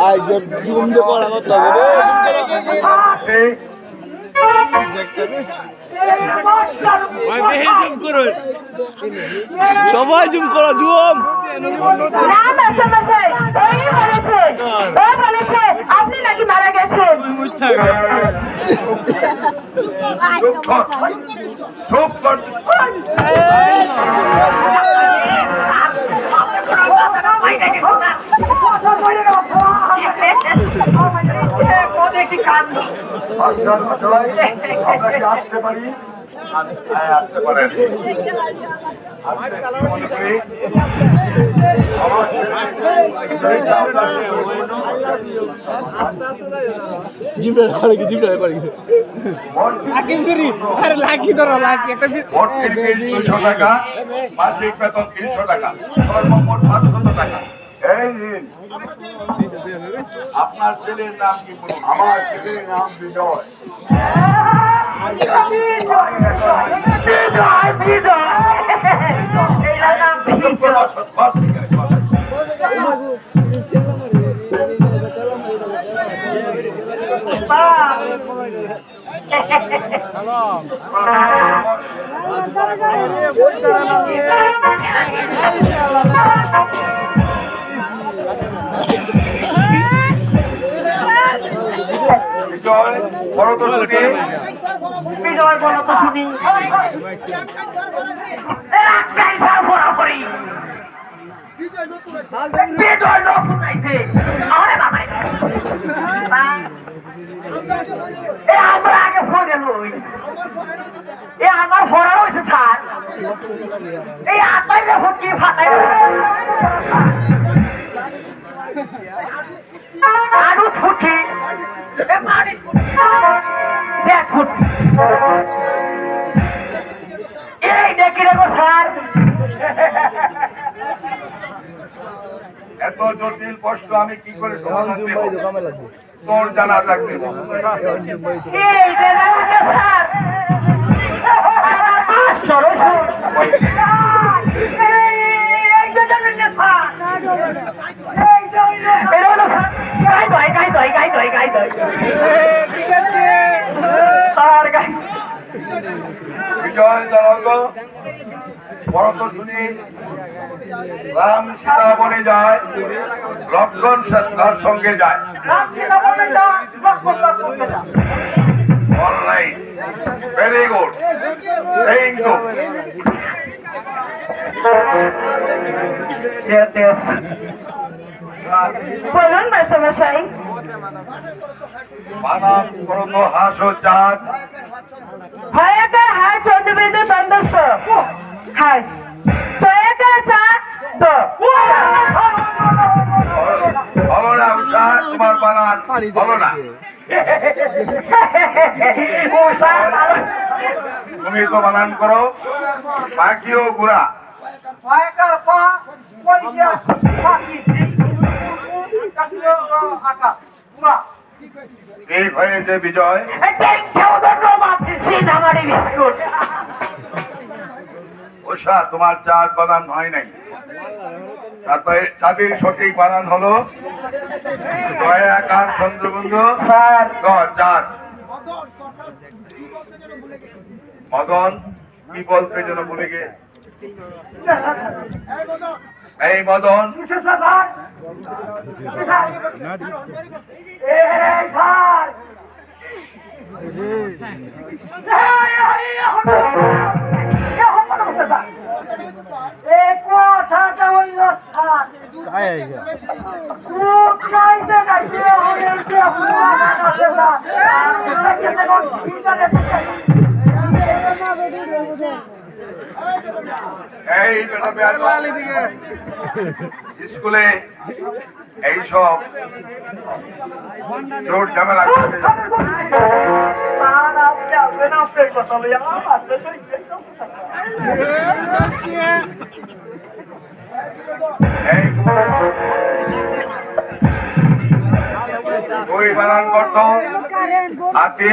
I যে ঘুম দিয়ে পড়া করতে হবে সবাই জুম করো জুম। না, মাস্টারমশাই, ওই বলেছে, ও বলেছে, আপনি নাকি মারা গেছেন? চুপ কর। কর মাস্টার আমরা আসতে পারি টাকা মাসিক বেতন তিনশো টাকা সর্বমোট পাঁচশত টাকা এই নিন। আপনার ছেলের নাম কি বলুন? আমার ছেলের নাম বিজয়। বিজয়, সব বরাবরই। বিজয় লোক শুনাইছে আরে বাবা এ আমরা আগে ফোনে লই এ আমার ফোনে রয়েছে স্যার। এই আতাইলে ফুটি ফাটাই দেখ এই দেখি গো স্যার। এত জটিল প্রশ্ন আমি কি করে সমাধান দেব তোর জানা থাকবে। এই যে দেখো স্যার। এই এই যে জানেন যে স্যার। এই যে ওই যে এটা হলো স্যার। গাই দই দই দই দই স্যার গাই বিজয় জনক। বড় তো শুনি। রাম সীতা বনে যায় লক্ষণ তার সঙ্গে যায়। Online very good thank you বলুন মাস্টারমশাই। বানান করো তো হাসো চাঁদ। ভয়াকা হাস চন্দ্রবিদ তন্দস্ব হাস ছয়াকা চা দ বলো না তোমার বানান। তুমি তো বানান করো। বাকিও গুড়া। ঠিক হয়েছে বিজয়। থ্যাংক ইউ সিনামারি বিস্কুট উষা তোমার চাঁদ বানান হয় নাই। তারপরে চাঁদের সঠিক বানান হলো দয়াকার চন্দ্রবন্ধু স্যার। গ চাঁদ মদন কি বলতে যেন বলে গে এই মদন। স্যার এই। স্কুলে এইসব জোর ঝামেলা আপনার কথা লইয়া আপনার এই বানান করত হাতি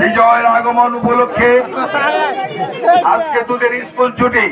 বিজয়ের আগমন উপলক্ষে আজকে তোদের স্কুল ছুটি।